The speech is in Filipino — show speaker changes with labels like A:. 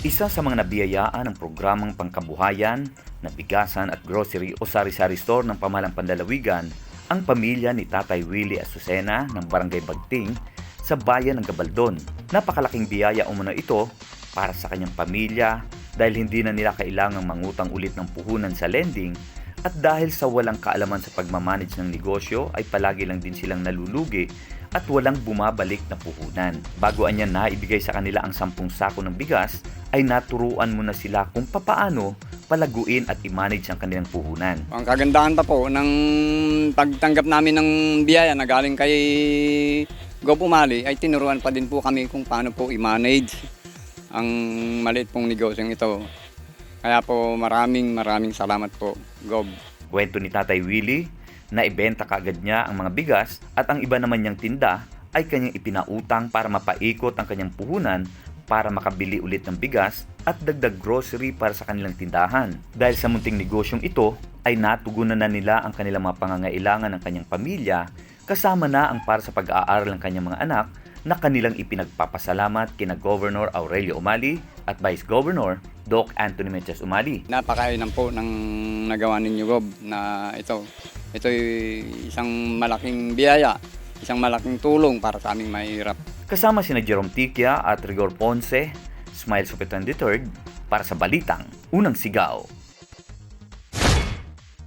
A: Isa sa mga nabiyayaan ng programang pangkabuhayan na bigasan at grocery o sari-sari store ng pamahalang Pandalawigan ang pamilya ni Tatay Willie Azucena ng Barangay Bagting sa bayan ng Gabaldon. Napakalaking biyaya umano ito para sa kanyang pamilya dahil hindi na nila kailangang mangutang ulit ng puhunan sa lending at dahil sa walang kaalaman sa pagmamanage ng negosyo ay palagi lang din silang nalulugi at walang bumabalik na puhunan. Bago anya na ibigay sa kanila ang sampung sako ng bigas, ay naturuan mo na sila kung papaano palaguin at i-manage ang kanilang puhunan.
B: Ang kagandahan pa po ng pagtanggap namin ng biyaya na galing kay Go Pumali ay tinuruan pa din po kami kung paano po i-manage ang maliit pong negosyong ito. Kaya po maraming maraming salamat po, Gob.
A: Kwento ni Tatay Willie na ibenta kaagad niya ang mga bigas at ang iba naman niyang tinda ay kanyang ipinautang para mapaikot ang kanyang puhunan para makabili ulit ng bigas at dagdag grocery para sa kanilang tindahan. Dahil sa munting negosyong ito, ay natugunan na nila ang kanilang mga pangangailangan ng kanyang pamilya kasama na ang para sa pag-aaral ng kanyang mga anak na kanilang ipinagpapasalamat kina Governor Aurelio Umali at Vice Governor Doc Anthony Metias Umali.
B: Napakainam po ng nagawa ninyo, Gob, na ito. Ito isang malaking biyaya, isang malaking tulong para sa aming mahirap.
A: Kasama sina Jerome Tikia at Rigor Ponce, Smile Supetan III para sa Balitang Unang Sigaw.